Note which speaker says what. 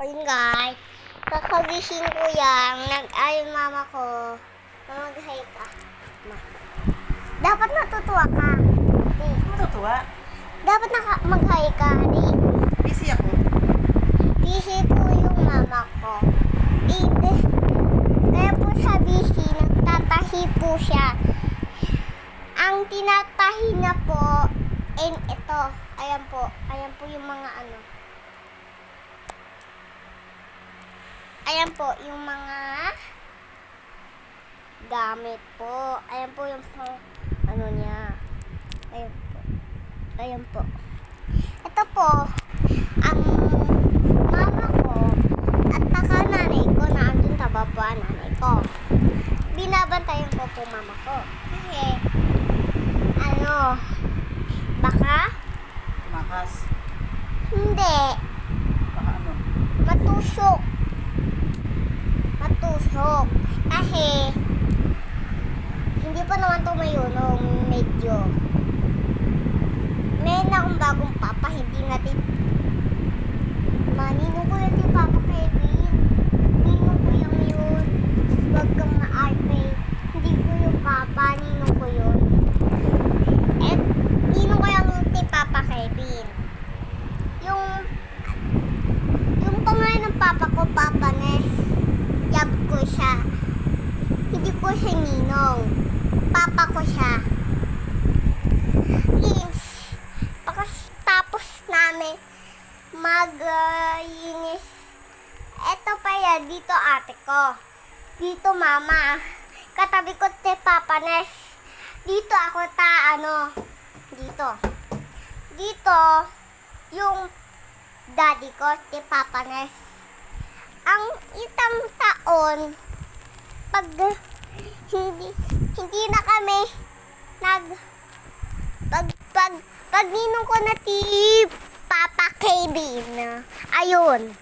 Speaker 1: Ayun guys, kakagising ko yan, nag-ayon mama ko, na mag-hi ka. Ma. Dapat natutuwa ka. Di.
Speaker 2: Matutuwa.
Speaker 1: Dapat naka mag-hi ka. Di.
Speaker 2: Busy ako.
Speaker 1: Busy po yung mama ko. Di. di. Kaya po sa busy, nagtatahi po siya. Ang tinatahi na po, and ito, ayan po, ayan po yung mga ano. Ayan po, yung mga gamit po. Ayan po yung pang, ano niya. Ayan po. Ayan po. Ito po, ang mama ko at saka nanay ko na andun sa baba nanay ko. Binabantayan ko po mama ko. Kasi, ano, baka,
Speaker 2: Tumakas.
Speaker 1: hindi,
Speaker 2: Baka ano.
Speaker 1: matusok. Matusok. Kasi, hindi pa naman tumayo nung medyo. Meron akong bagong papa, hindi natin. Maninong ko yan yung papa Kevin. Ninong ko yung yun. Huwag kang maarte. Hindi ko yung papa, ninong ko yun. Eh, ninong ko yung ti papa Kevin. Yung yung pangalan ng papa ko, Papa Nes. Yab ko siya. Hindi ko siya ninong. Papa ko siya. Please, tapos namin mag-inis. Eto pa yan, dito ate ko. Dito mama. Katabi ko si Papa Nes. Dito ako ta, ano, dito. Dito, yung daddy ko, si Papa Nes. Ang itang taon, pag hindi, hindi na kami nag, pag, pag, pag ninong ko na ti Papa Kevin, ayun,